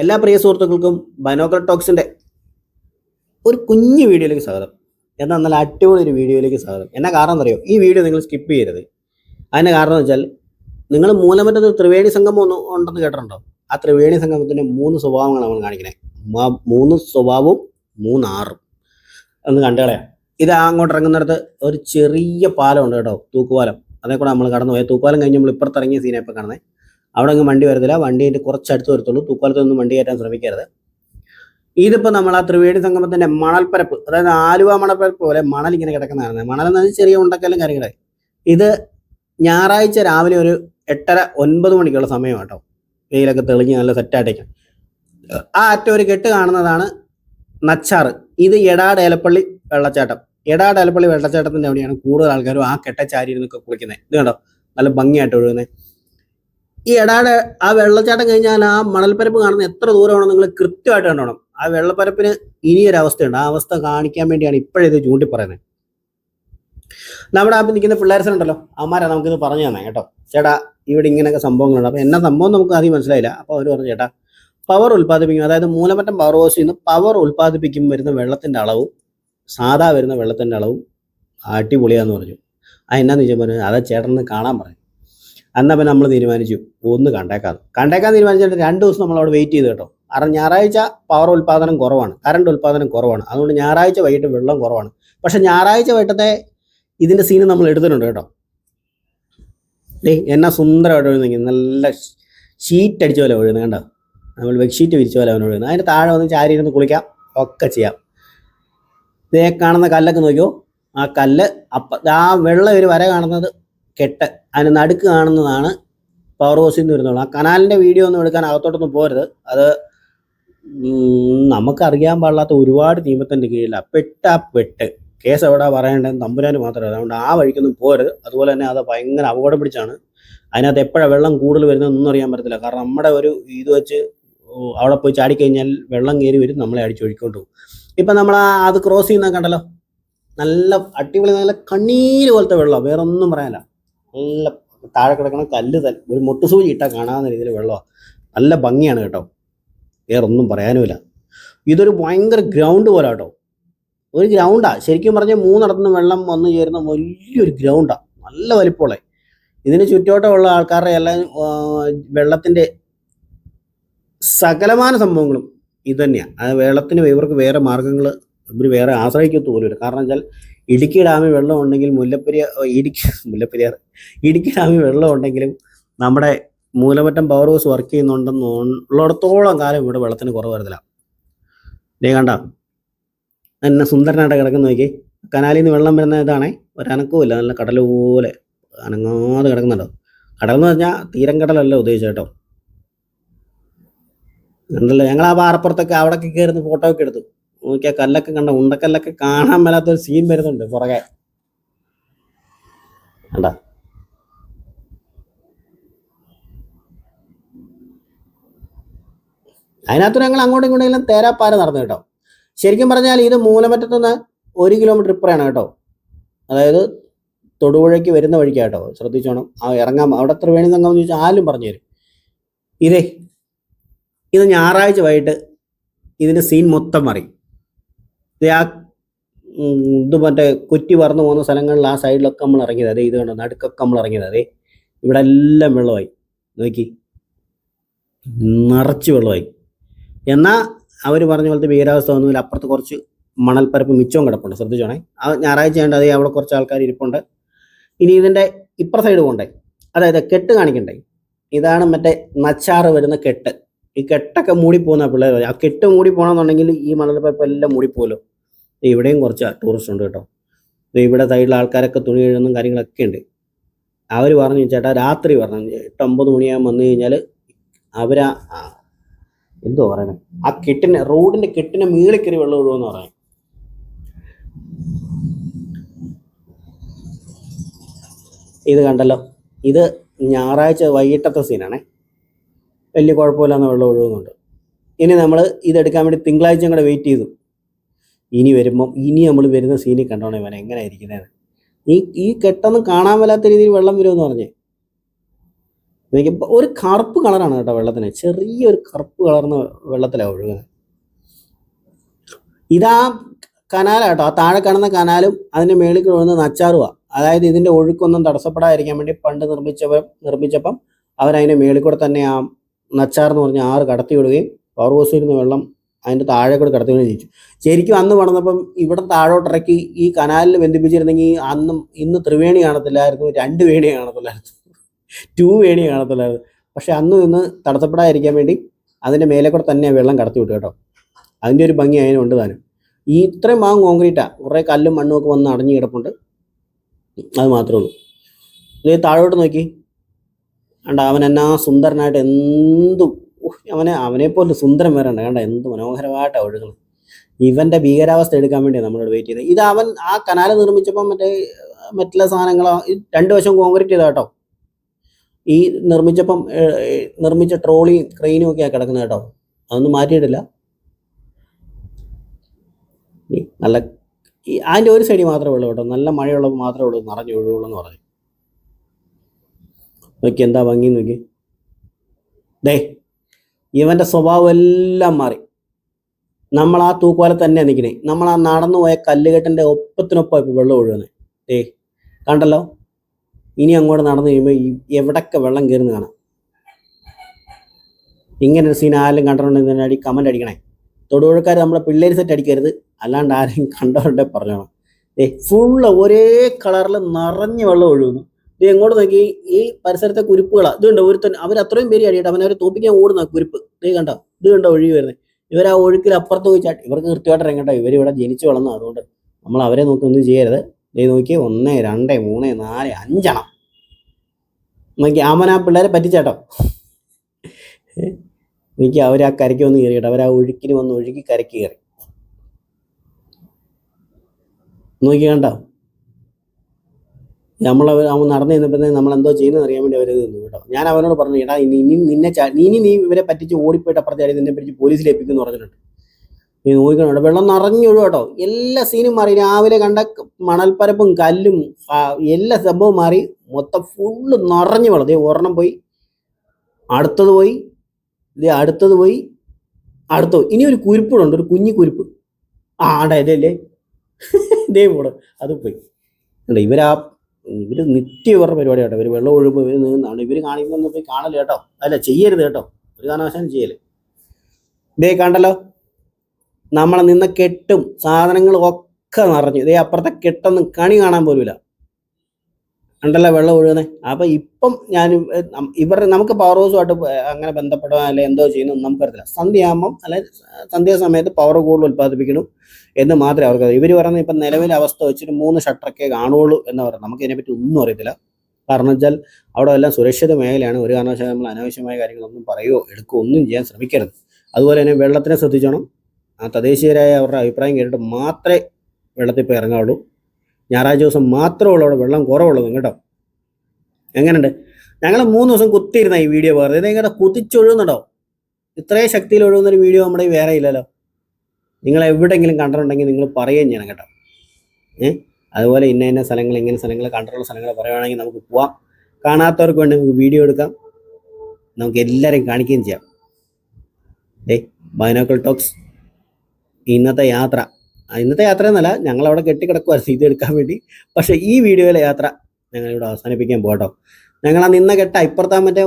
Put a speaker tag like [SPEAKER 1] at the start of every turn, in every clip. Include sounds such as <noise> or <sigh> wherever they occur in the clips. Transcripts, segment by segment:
[SPEAKER 1] എല്ലാ പ്രിയ സുഹൃത്തുക്കൾക്കും ബൈനോക്കൽ ടോക്സിന്റെ ഒരു കുഞ്ഞു വീഡിയോയിലേക്ക് സ്വാഗതം. എന്നാൽ നല്ല അടിപൊളി ഒരു വീഡിയോയിലേക്ക് സ്വാഗതം. എന്നാ കാരണം എന്നറിയോ ഈ വീഡിയോ നിങ്ങൾ സ്കിപ്പ് ചെയ്യരുത്. അതിന്റെ കാരണം എന്ന് വെച്ചാൽ നിങ്ങൾ മൂലമറ്റത്ത് ത്രിവേണി സംഗമം ഒന്ന് ഉണ്ടെന്ന് കേട്ടിട്ടുണ്ടോ? ആ ത്രിവേണി സംഗമത്തിന്റെ മൂന്ന് സ്വഭാവങ്ങളാണ് നമ്മൾ കാണിക്കണേ. മൂന്ന് സ്വഭാവവും മൂന്നാറും ഒന്ന് കണ്ടുകളയാം ഇത് അങ്ങോട്ട് ഇറങ്ങുന്നിടത്ത് ഒരു ചെറിയ പാലം ഉണ്ട് കേട്ടോ തൂക്കുപാലം. അതേ കൂടെ നമ്മൾ കടന്നു പോയത് തൂക്കുപാലം കഴിഞ്ഞ് നമ്മൾ ഇപ്പുറത്തിറങ്ങിയ സീനെ ഇപ്പം കാണുന്നത് അവിടെ അങ്ങ് വണ്ടി വരത്തില്ല. വണ്ടി അതിന്റെ കുറച്ച് അടുത്ത് വരത്തുള്ളൂ. തൂക്കാലത്തൊന്നും വണ്ടി കയറ്റാൻ ശ്രമിക്കരുത്. ഇതിപ്പോൾ നമ്മൾ ആ ത്രിവേണി സംഗമത്തിന്റെ മണൽപ്പരപ്പ് അതായത് ആലുവ മണൽപ്പരപ്പ് പോലെ മണൽ ഇങ്ങനെ കിടക്കുന്നതാണ്. മണൽ എന്ന് പറഞ്ഞാൽ ചെറിയ ഉണ്ടക്കലും കാര്യങ്ങളെ ഇത് ഞായറാഴ്ച രാവിലെ ഒരു എട്ടര ഒൻപത് മണിക്കുള്ള സമയം കേട്ടോ. വെയിലൊക്കെ തെളിഞ്ഞ് നല്ല സെറ്റായിട്ടേക്കും ആ അറ്റം ഒരു കെട്ട് കാണുന്നതാണ് നച്ചാറ്. ഇത് എടാട് ഏലപ്പള്ളി വെള്ളച്ചാട്ടം. എടാട് ഏലപ്പള്ളി വെള്ളച്ചാട്ടത്തിന്റെ അവിടെയാണ് കൂടുതൽ ആൾക്കാരും ആ കെട്ടച്ചാരി ഇരുന്നൊക്കെ കുളിക്കുന്നത്. ഇത് കണ്ടോ? നല്ല ഭംഗിയായിട്ട് ഒഴുകുന്നത്. ഈ എടാട് ആ വെള്ളച്ചാട്ടം കഴിഞ്ഞാൽ ആ മണൽപ്പരപ്പ് കാണുന്ന എത്ര ദൂരമാണോ നിങ്ങൾ കൃത്യമായിട്ട് കണ്ടോണം. ആ വെള്ളപ്പരപ്പിന് ഇനിയൊരു അവസ്ഥയുണ്ട് ആ അവസ്ഥ കാണിക്കാൻ വേണ്ടിയാണ് ഇപ്പോഴിത് ചൂണ്ടി പറയുന്നത് നമ്മുടെ ആപ്പിൽ നിൽക്കുന്ന പിള്ളേർസനുണ്ടല്ലോ അമ്മാരാ നമുക്കിത് പറഞ്ഞു തന്നെ കേട്ടോ. ചേട്ടാ ഇവിടെ ഇങ്ങനെയൊക്കെ സംഭവങ്ങളുണ്ട്. അപ്പോൾ എന്നാ സംഭവം നമുക്ക് ആദ്യം മനസ്സിലായില്ല. അപ്പോൾ അവർ പറഞ്ഞു ചേട്ടാ പവർ ഉൽപ്പാദിപ്പിക്കും. അതായത് മൂലമറ്റം പവർ ഹൗസിൽ നിന്ന് പവർ ഉൽപ്പാദിപ്പിക്കും വരുന്ന വെള്ളത്തിന്റെ അളവും സാധാ വരുന്ന വെള്ളത്തിന്റെ അളവും അടിപൊളിയാന്ന് പറഞ്ഞു. ആ എന്നാന്ന് ചോദിച്ചാൽ പറഞ്ഞു അതാ ചേട്ടനെ കാണാൻ പറഞ്ഞു. അന്നാ പിന്നെ നമ്മൾ തീരുമാനിച്ചു. ഒന്ന് കണ്ടേക്കാം കണ്ടേക്കാൻ തീരുമാനിച്ചിട്ട് രണ്ട് ദിവസം നമ്മൾ അവിടെ വെയിറ്റ് ചെയ്ത് കേട്ടോ. കാരണം ഞായറാഴ്ച പവർ ഉൽപ്പാദനം കുറവാണ്. കറണ്ട് ഉൽപ്പാദനം കുറവാണ്. അതുകൊണ്ട് ഞായറാഴ്ച വൈകിട്ട് വെള്ളം കുറവാണ്. പക്ഷെ ഞായറാഴ്ച വൈകിട്ടത്തെ ഇതിന്റെ സീന് നമ്മൾ എടുത്തിട്ടുണ്ട് കേട്ടോ. ഡേ എന്നാ സുന്ദരമായിട്ട് ഒഴുകുന്നെങ്കിൽ നല്ല ഷീറ്റ് അടിച്ച പോലെ ഒഴുകുന്നത് കണ്ടോ? നമ്മൾ ബെഡ്ഷീറ്റ് വിരിച്ച പോലെ അവൻ ഒഴുകുന്നത് അതിന്റെ താഴെ വന്ന് ചാരി ഇരുന്ന് കുളിക്കാം. ഒക്കെ ചെയ്യാം. ദേ കാണുന്ന കല്ലൊക്കെ നോക്കിയോ? ആ കല്ല് അപ്പം ആ വെള്ളം ഒരു വര കാണുന്നത് കെട്ട് അതിന് നടുക്ക് കാണുന്നതാണ് പവർ ഹൗസിൽ നിന്ന് വരുന്നുള്ളൂ ആ കനാലിന്റെ വീഡിയോ ഒന്നും എടുക്കാൻ അകത്തോട്ടൊന്നും പോരുത്. അത് നമുക്കറിയാൻ പാടില്ലാത്ത ഒരുപാട് നിയമത്തിന്റെ കീഴിലാണ് പെട്ടാ പെട്ട്. കേസ് എവിടെ പറയേണ്ടത് തമ്പുരാന് മാത്രമേ അതുകൊണ്ട് ആ വഴിക്കൊന്നും പോരുത്. അതുപോലെ തന്നെ അത് ഭയങ്കര അപകടം പിടിച്ചാണ്. അതിനകത്ത് എപ്പോഴാണ് വെള്ളം കൂടുതൽ വരുന്നതെന്നൊന്നും അറിയാൻ പറ്റത്തില്ല. കാരണം നമ്മുടെ ഒരു ഇത് വെച്ച് അവിടെ പോയി ചാടിക്കഴിഞ്ഞാൽ വെള്ളം കയറി വരും നമ്മളെ അടിച്ചൊഴുക്കൊണ്ട് പോകും. ഇപ്പം നമ്മൾ അത് ക്രോസ് ചെയ്യുന്ന കണ്ടല്ലോ? നല്ല അടിപൊളി നല്ല കണ്ണീര് പോലത്തെ വെള്ളം വേറെ ഒന്നും പറയാനില്ല. നല്ല താഴെ കിടക്കണ കല്ല് തൽ ഒരു മുട്ടുസൂചി ഇട്ടാൽ കാണാവുന്ന രീതിയിൽ വെള്ളമാണ് നല്ല ഭംഗിയാണ് കേട്ടോ. വേറെ ഒന്നും പറയാനുമില്ല. ഇതൊരു ഭയങ്കര ഗ്രൗണ്ട് പോലെ കേട്ടോ. ഒരു ഗ്രൗണ്ടാണ് ശരിക്കും പറഞ്ഞാൽ മൂന്നിടത്തുനിന്ന് വെള്ളം വന്നു ചേരുന്ന വലിയൊരു ഗ്രൗണ്ടാണ് നല്ല വലിപ്പമുള്ള. ഇതിന് ചുറ്റോട്ടമുള്ള ആൾക്കാരുടെ എല്ലാം വെള്ളത്തിന്റെ സകലമായ സംഭവങ്ങളും ഇതുതന്നെയാണ് അത് വെള്ളത്തിന് ഇവർക്ക് വേറെ മാർഗങ്ങൾ ഇവർ വേറെ ആശ്രയിക്കത്തു പോലും കാരണം വെച്ചാൽ ഇടുക്കി ഡാമിൽ വെള്ളം ഓ, ഇടുക്കി <laughs> മുല്ലപ്പെരിയാർ. ഇടുക്കി ഡാമിൽ വെള്ളം ഉണ്ടെങ്കിലും നമ്മുടെ മൂലമറ്റം പവർ ഹൗസ് വർക്ക് ചെയ്യുന്നുണ്ടെന്ന് ഉള്ളിടത്തോളം കാലം ഇവിടെ വെള്ളത്തിന് കുറവ് വരത്തില്ല. ദേ കണ്ട. എന്നെ സുന്ദരനായിട്ട് കിടക്കുന്ന നോക്കി. കനാലിൽ നിന്ന് വെള്ളം വരുന്ന ഇതാണേ. ഒരനക്കവുമില്ല നല്ല കടൽ പോലെ അനങ്ങാതെ കിടക്കുന്നുണ്ടോ. കടൽ എന്ന് പറഞ്ഞാൽ തീരം കടലല്ല ഉദ്ദേശിച്ചത് കേട്ടോ. ഉണ്ടല്ലോ ഞങ്ങൾ ആ പാറപ്പുറത്തൊക്കെ അവിടെയൊക്കെ കയറുന്ന ഫോട്ടോ ഒക്കെ എടുത്തു. നോക്കിയാൽ കല്ലൊക്കെ കണ്ട ഉണ്ടക്കല്ലൊക്കെ കാണാൻ മേലാത്തൊരു സീൻ വരുന്നുണ്ട് പുറകെ. കണ്ട? അതിനകത്ത് ഞങ്ങൾ അങ്ങോട്ടും എല്ലാം തേരാപ്പാര നടന്നു കേട്ടോ. ശരിക്കും പറഞ്ഞാൽ ഇത് മൂലമറ്റത്തുനിന്ന് ഒരു കിലോമീറ്റർ ഇപ്പുറയാണ് കേട്ടോ. അതായത് തൊടുപുഴയ്ക്ക് വരുന്ന വഴിക്കാട്ടോ ശ്രദ്ധിച്ചോണം. ആ ഇറങ്ങാൻ അവിടെ എത്ര വേണി സംഘം ചോദിച്ചാൽ ആലും പറഞ്ഞു തരും. ഇതേ ഇത് ഞായറാഴ്ച വൈകിട്ട് ഇതിന്റെ സീൻ മൊത്തം മാറി. ഇത് ആ ഇത് മറ്റേ കുറ്റി പറന്നു പോകുന്ന സ്ഥലങ്ങളിൽ ആ സൈഡിലൊക്കെ നമ്മൾ ഇറങ്ങിയത്. അതെ ഇത് കണ്ടോ? നടുക്കൊക്കെ നമ്മൾ ഇറങ്ങിയത്. അതെ ഇവിടെ എല്ലാം വെള്ളമായി. നോക്കി. നിറച്ച് വെള്ളമായി. എന്നാൽ അവർ പറഞ്ഞ പോലത്തെ ഭീകരാവസ്ഥ ഒന്നുമില്ല അപ്പുറത്ത് കുറച്ച് മണൽപ്പരപ്പ് മിച്ചവും കിടപ്പുണ്ട്. ശ്രദ്ധിച്ചോണേ. ആ ഞായറാഴ്ച ഉണ്ട് അതേ അവിടെ കുറച്ച് ആൾക്കാർ ഇരിപ്പുണ്ട്. ഇനി ഇതിന്റെ ഇപ്പുറ സൈഡ് പോകണ്ടേ അതായത് കെട്ട് കാണിക്കണ്ടേ? ഇതാണ് മറ്റേ നച്ചാറ് വരുന്ന കെട്ട്. ഈ കെട്ടൊക്കെ മൂടിപ്പോകുന്ന പിള്ളേർ ആ കെട്ട് മൂടി പോകണമെന്നുണ്ടെങ്കിൽ ഈ മണൽപ്പരപ്പ് എല്ലാം മൂടിപ്പോലോ. ഇവിടെയും കുറച്ച് ടൂറിസ്റ്റ് ഉണ്ട് കേട്ടോ. ഇവിടെ സൈഡിൽ ആൾക്കാരൊക്കെ തുണി കഴുകുന്ന കാര്യങ്ങളൊക്കെ ഉണ്ട്. അവർ പറഞ്ഞു ചേട്ടാ രാത്രി പറഞ്ഞു എട്ട് ഒമ്പത് മണിയാകുമ്പോൾ വന്നു കഴിഞ്ഞാൽ അവരാ ആ, എന്തോ പറയണേ? ആ കെട്ടിനെ റോഡിന്റെ കെട്ടിനെ മീളിൽ കയറി വെള്ളം ഒഴുകുമെന്ന് പറയാം ഇത് കണ്ടല്ലോ. ഇത് ഞായറാഴ്ച വൈകിട്ടത്തെ സീനാണേ വലിയ കുഴപ്പമില്ലാന്ന് വെള്ളം ഒഴുകുന്നുണ്ട്. ഇനി നമ്മൾ ഇതെടുക്കാൻ വേണ്ടി തിങ്കളാഴ്ച കൂടെ വെയിറ്റ് ചെയ്തു. ഇനി വരുമ്പം ഇനി നമ്മൾ വരുന്ന സീനിൽ കണ്ടോണേ ഇവൻ എങ്ങനെ ഇരിക്കുന്നത് ഈ ഈ കെട്ടൊന്നും കാണാൻ വല്ലാത്ത രീതിയിൽ വെള്ളം വരുമെന്ന് പറഞ്ഞേ. എനിക്ക് ഒരു കറുപ്പ് കളറാണ് കേട്ടോ വെള്ളത്തിന്. ചെറിയൊരു കറുപ്പ് കളർന്ന വെള്ളത്തിലാണ് ഒഴുകുന്നത്. ഇതാ കനാലാട്ടോ ആ താഴെ കാണുന്ന കനാലും അതിന്റെ മേളിൽ കൊഴുന്ന നച്ചാറുവാ. അതായത് ഇതിന്റെ ഒഴുക്കൊന്നും തടസ്സപ്പെടാതിരിക്കാൻ വേണ്ടി പണ്ട് നിർമ്മിച്ചവർ നിർമ്മിച്ചപ്പം അവരതിന്റെ മേളിൽ കൂടെ തന്നെ ആ നച്ചാർ എന്ന് പറഞ്ഞ ആറ് കടത്തി വിടുകയും പവർ ഹൗസിൽ നിന്ന് വെള്ളം അതിന്റെ താഴെ കൂടെ കടത്തി വിടുകയും ചെയ്തു. ശരിക്കും അന്ന് പണിതപ്പം ഇവിടെ താഴോട്ടിറക്കി ഈ കനാലിൽ ബന്ധിപ്പിച്ചിരുന്നെങ്കിൽ അന്നും ഇന്ന് ത്രിവേണി കാണത്തില്ലായിരുന്നു രണ്ട് വേണി കാണത്തില്ലായിരുന്നു ടു വേണി കാണത്തില്ലായിരുന്നു. പക്ഷേ അന്നും ഇന്ന് തടസ്സപ്പെടാതിരിക്കാൻ വേണ്ടി അതിന്റെ മേലെ കൂടെ തന്നെ വെള്ളം കടത്തി വിട്ടു കേട്ടോ. അതിന്റെ ഒരു ഭംഗി അതിനുണ്ട് താനും. ഈ ഇത്രയും ഭാഗം കോൺക്രീറ്റാണ് കുറേ കല്ലും മണ്ണും ഒക്കെ വന്ന് അടഞ്ഞു കിടപ്പുണ്ട്. അത് മാത്രമേ ഉള്ളൂ. താഴോട്ട് നോക്കി. കണ്ട അവൻ എന്നാ സുന്ദരനായിട്ട് എന്തും അവനെ അവനെപ്പോലെ പോലെ സുന്ദരം വരണ്ട കണ്ട എന്ത് മനോഹരമായിട്ടാണ് ഒഴുകുന്നത്. ഇവന്റെ ഭീകരാവസ്ഥ എടുക്കാൻ വേണ്ടിയാണ് നമ്മളോട് വെയിറ്റ് ചെയ്തത്. ഇത് അവൻ ആ കനാല് നിർമ്മിച്ചപ്പോൾ മറ്റേ മറ്റുള്ള സാധനങ്ങളോ രണ്ടു വശം കോൺക്രീറ്റ് ചെയ്ത കേട്ടോ ഈ നിർമ്മിച്ചപ്പം നിർമ്മിച്ച ട്രോളിയും ക്രെയിനും ഒക്കെയാണ് കിടക്കുന്നത് കേട്ടോ. അതൊന്നും മാറ്റിയിട്ടില്ല. നല്ല അതിന്റെ ഒരു സൈഡിൽ മാത്രമേ ഉള്ളൂ കേട്ടോ. നല്ല മഴയുള്ളപ്പോൾ മാത്രമേ ഉള്ളൂ നിറഞ്ഞു ഒഴുകുള്ളൂ എന്ന് പറഞ്ഞു. നോക്കി എന്താ ഭംഗി നോക്കി. ദേ ഇവന്റെ സ്വഭാവം എല്ലാം മാറി. നമ്മൾ ആ തൂക്കുവാല തന്നെ നിൽക്കണേ നമ്മൾ ആ നടന്നു പോയ കല്ലുകെട്ടിന്റെ ഒപ്പത്തിനൊപ്പം ഇപ്പോൾ വെള്ളം ഒഴുകുന്നത് ദേ കണ്ടല്ലോ? ഇനി അങ്ങോട്ട് നടന്നു കഴിയുമ്പോൾ എവിടൊക്കെ വെള്ളം കയറുന്ന കാണാം. ഇങ്ങനെ ഒരു സീൻ ആരെങ്കിലും കണ്ടിട്ടുണ്ടെങ്കിൽ അടി കമന്റ് അടിക്കണേ. തൊടുപുഴക്കാർ നമ്മളെ പിള്ളേർ സെറ്റ് അടിക്കരുത്. അല്ലാണ്ട് ആരെയും കണ്ടവരുടെ പറഞ്ഞോണം ഏ ഫുള്ള് ഒരേ കളറിൽ നിറഞ്ഞ വെള്ളം ഒഴുകുന്നു. ഇത് എങ്ങോട്ട് നോക്കി ഈ പരിസരത്തെ കുരുപ്പുകളാ. ഇതുണ്ട് ഒരുത്തൻ അവർ അത്രയും പേര് അടിയിട്ട് അവനവരെ തോപ്പിക്കാൻ ഓടുന്ന കുരുപ്പ്. ഇത് കണ്ടോ ഇത് കണ്ടോ ഒഴുകി വരുന്നത് ഇവർ ആ ഒഴുക്കിൽ അപ്പുറത്ത് പോയി ചാട്ടി ഇവർക്ക് കൃത്യമായിട്ട് ഇറങ്ങട്ടെ ഇവർ ഇവിടെ ജനിച്ചു വളർന്നു അതുകൊണ്ട് നമ്മൾ അവരെ നോക്കി ഒന്നും ചെയ്യരുത്. ദേ നോക്കി ഒന്ന് രണ്ട് മൂന്ന് നാല് അഞ്ചെണ്ണം. നോക്കി ആമന ആ പിള്ളേരെ പറ്റിച്ചേട്ടോ. എനിക്ക് അവർ ആ കരയ്ക്ക് വന്ന് കയറിയിട്ട് അവർ ആ ഒഴുക്കിന് വന്ന് ഒഴുകി കരയ്ക്ക് കയറി. നോക്കി കണ്ടോ നമ്മൾ അവൻ നടന്നു കഴിഞ്ഞപ്പോഴത്തേക്ക് നമ്മൾ എന്തോ ചെയ്യുന്നത് അറിയാൻ വേണ്ടി അവർ നിന്നു കേട്ടോ. ഞാൻ അവനോട് പറഞ്ഞു എടാ ഇനി ഇനി നിന്നെ ഇനി നീ ഇവരെ പറ്റിച്ച് ഓടിപ്പോയിട്ട് അപ്പുറത്തെ അടി നിന്നെ പിടിച്ച് പോലീസിൽ പറഞ്ഞിട്ടുണ്ട്. നീ നോക്കണം വെള്ളം നിറഞ്ഞൊഴു കേട്ടോ. എല്ലാ സീനും മാറി. രാവിലെ കണ്ട മണൽപ്പരപ്പും കല്ലും എല്ലാ സംഭവം മാറി. മൊത്തം ഫുള്ള് നിറഞ്ഞു വെള്ളം. ദേ ഒരെണ്ണം പോയി. അടുത്തത് പോയി. ദേ അടുത്തത് പോയി. അടുത്ത പോയി. ഇനി ഒരു കുരിപ്പുണ്ട്. ഒരു കുഞ്ഞു കുരിപ്പ്. ആ ആടാ ഇതല്ലേ? <laughs> ഇതേ പോടും അത് പോയി. ഇവരാ ഇവർ നിത്യം ഇവരുടെ പരിപാടി കേട്ടോ. ഇവർ വെള്ളം ഒഴുകുമ്പോൾ ഇവർ നീന്നാണ് ഇവർ കാണിക്കുന്നൊന്നും പോയി കാണൽ കേട്ടോ. അല്ല ചെയ്യരുത് കേട്ടോ. ഒരു കാരണവശാലും ചെയ്യൽ. ഇതേ കണ്ടല്ലോ? നമ്മളെ നിന്ന് കെട്ടും സാധനങ്ങളും ഒക്കെ നിറഞ്ഞു. ഇതേ അപ്പുറത്തെ കെട്ടൊന്നും കണി കാണാൻ പോലുമില്ല. കണ്ടല്ലോ വെള്ളം ഒഴുകുന്നത് അപ്പൊ ഇപ്പം ഞാൻ ഇവർ നമുക്ക് പവർ ഹൗസുമായിട്ട് അങ്ങനെ ബന്ധപ്പെടാൻ അല്ലെ എന്തോ ചെയ്യുന്നു നമുക്കറിയില്ല സന്ധ്യയാകുമ്പം അല്ലെ സന്ധ്യാസമയത്ത് പവർ കൂടുതൽ ഉൽപ്പാദിപ്പിക്കണം എന്ന് മാത്രമേ അവർക്ക് ഇവർ പറയുന്നത് ഇപ്പം നിലവിലെ അവസ്ഥ വെച്ചിട്ട് മൂന്ന് ഷട്ടറൊക്കെ കാണുള്ളൂ എന്ന് പറയുന്നത്. നമുക്ക് ഇതിനെപ്പറ്റി ഒന്നും അറിയത്തില്ല. കാരണം വെച്ചാൽ അവിടെ എല്ലാം സുരക്ഷിത മേഖലയാണ്. ഒരു കാരണവശാലും നമ്മൾ അനാവശ്യമായ കാര്യങ്ങളൊന്നും പറയുകയോ എടുക്കുകയോ ഒന്നും ചെയ്യാൻ ശ്രമിക്കരുത്. അതുപോലെ തന്നെ വെള്ളത്തിനെ ശ്രദ്ധിച്ചോണം. ആ തദ്ദേശീയരായ അവരുടെ അഭിപ്രായം കേട്ടിട്ട് മാത്രമേ വെള്ളത്തിൽ ഇപ്പോൾ ഇറങ്ങാവുള്ളൂ. ഞായറാഴ്ച ദിവസം മാത്രമേ ഉള്ളൂ അവിടെ വെള്ളം കുറവുള്ളതും കേട്ടോ. എങ്ങനെയുണ്ട്? ഞങ്ങൾ മൂന്ന് ദിവസം കുത്തിയിരുന്ന ഈ വീഡിയോ വേറെ. ഇതെങ്ങനെ കുതിച്ചൊഴുന്നുണ്ടോ ഇത്രയും ശക്തിയിൽ ഒഴുകുന്നൊരു വീഡിയോ നമ്മുടെ വേറെ ഇല്ലല്ലോ. നിങ്ങൾ എവിടെയെങ്കിലും കണ്ടിട്ടുണ്ടെങ്കിൽ നിങ്ങൾ പറയുകയും ചെയ്യണം കേട്ടോ. ഏ? അതുപോലെ ഇന്ന ഇന്ന സ്ഥലങ്ങൾ ഇങ്ങനെ സ്ഥലങ്ങൾ കണ്ടിട്ടുള്ള സ്ഥലങ്ങൾ പറയുകയാണെങ്കിൽ നമുക്ക് പോവാം. കാണാത്തവർക്ക് വേണ്ടി നമുക്ക് വീഡിയോ എടുക്കാം. നമുക്ക് എല്ലാവരെയും കാണിക്കുകയും ചെയ്യാം. ഏ? Binocular talks. ഇന്നത്തെ യാത്ര. ഇന്നത്തെ യാത്ര എന്നല്ല ഞങ്ങൾ അവിടെ കെട്ടിക്കിടക്കുമായിരുന്നു ഇത് എടുക്കാൻ വേണ്ടി. പക്ഷെ ഈ വീഡിയോയിലെ യാത്ര ഞങ്ങൾ ഇവിടെ അവസാനിപ്പിക്കാൻ പോകട്ടോ ഞങ്ങൾ ആ നിന്ന കെട്ട ഇപ്പുറത്താ മറ്റേ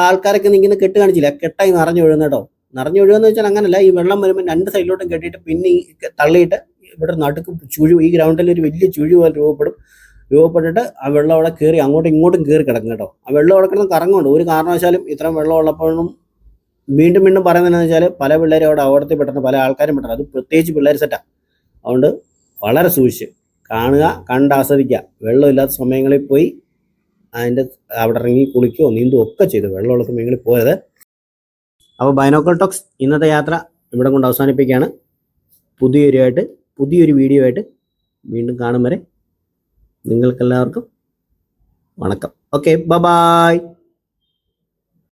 [SPEAKER 1] ആൾക്കാരൊക്കെ നിൽക്കുന്ന കെട്ട് കാണിച്ചില്ല? കെട്ടായി നിറഞ്ഞൊഴുകുന്ന കേട്ടോ. നിറഞ്ഞൊഴുകുന്ന വെച്ചാൽ അങ്ങനല്ല ഈ വെള്ളം വരുമ്പോൾ രണ്ട് സൈഡിലോട്ടും കെട്ടിയിട്ട് പിന്നെ ഈ തള്ളിയിട്ട് ഇവിടെ നടുക്ക് ചുഴി ഈ ഗ്രൗണ്ടിൽ ഒരു വലിയ ചുഴി പോലെ രൂപപ്പെടും. രൂപപ്പെട്ടിട്ട് ആ വെള്ളം അവിടെ കയറി അങ്ങോട്ടും ഇങ്ങോട്ടും കയറി കിടക്കും കേട്ടോ. ആ വെള്ളം അവിടെ കിടന്ന് കറങ്ങുന്നുണ്ട്. ഒരു കാരണവശാലും ഇത്രയും വെള്ളം ഉള്ളപ്പോഴും വീണ്ടും വീണ്ടും പറയുന്നതെന്ന് വെച്ചാൽ പല പിള്ളേരും അവിടെ അവിടത്തെ പെട്ടെന്ന് പല ആൾക്കാരും പെട്ടെന്ന് അത് പ്രത്യേകിച്ച് പിള്ളേർ സെറ്റാണ് അതുകൊണ്ട് വളരെ സൂക്ഷിച്ച് കാണുക കണ്ട് ആസ്വദിക്കുക. വെള്ളമില്ലാത്ത സമയങ്ങളിൽ പോയി അതിന്റെ അവിടെ ഇറങ്ങി കുളിക്കുകയോ നീന്തുകയോ ഒക്കെ ചെയ്തു. വെള്ളമുള്ള സമയങ്ങളിൽ പോയത്. അപ്പോൾ ബൈനോക്കൽ ടോക്സ് ഇന്നത്തെ യാത്ര ഇവിടെ കൊണ്ട് അവസാനിപ്പിക്കുകയാണ്. പുതിയൊരു ആയിട്ട് പുതിയൊരു വീഡിയോ ആയിട്ട് വീണ്ടും കാണും വരെ നിങ്ങൾക്കെല്ലാവർക്കും വണക്കം. ഓക്കെ ബ ബായ്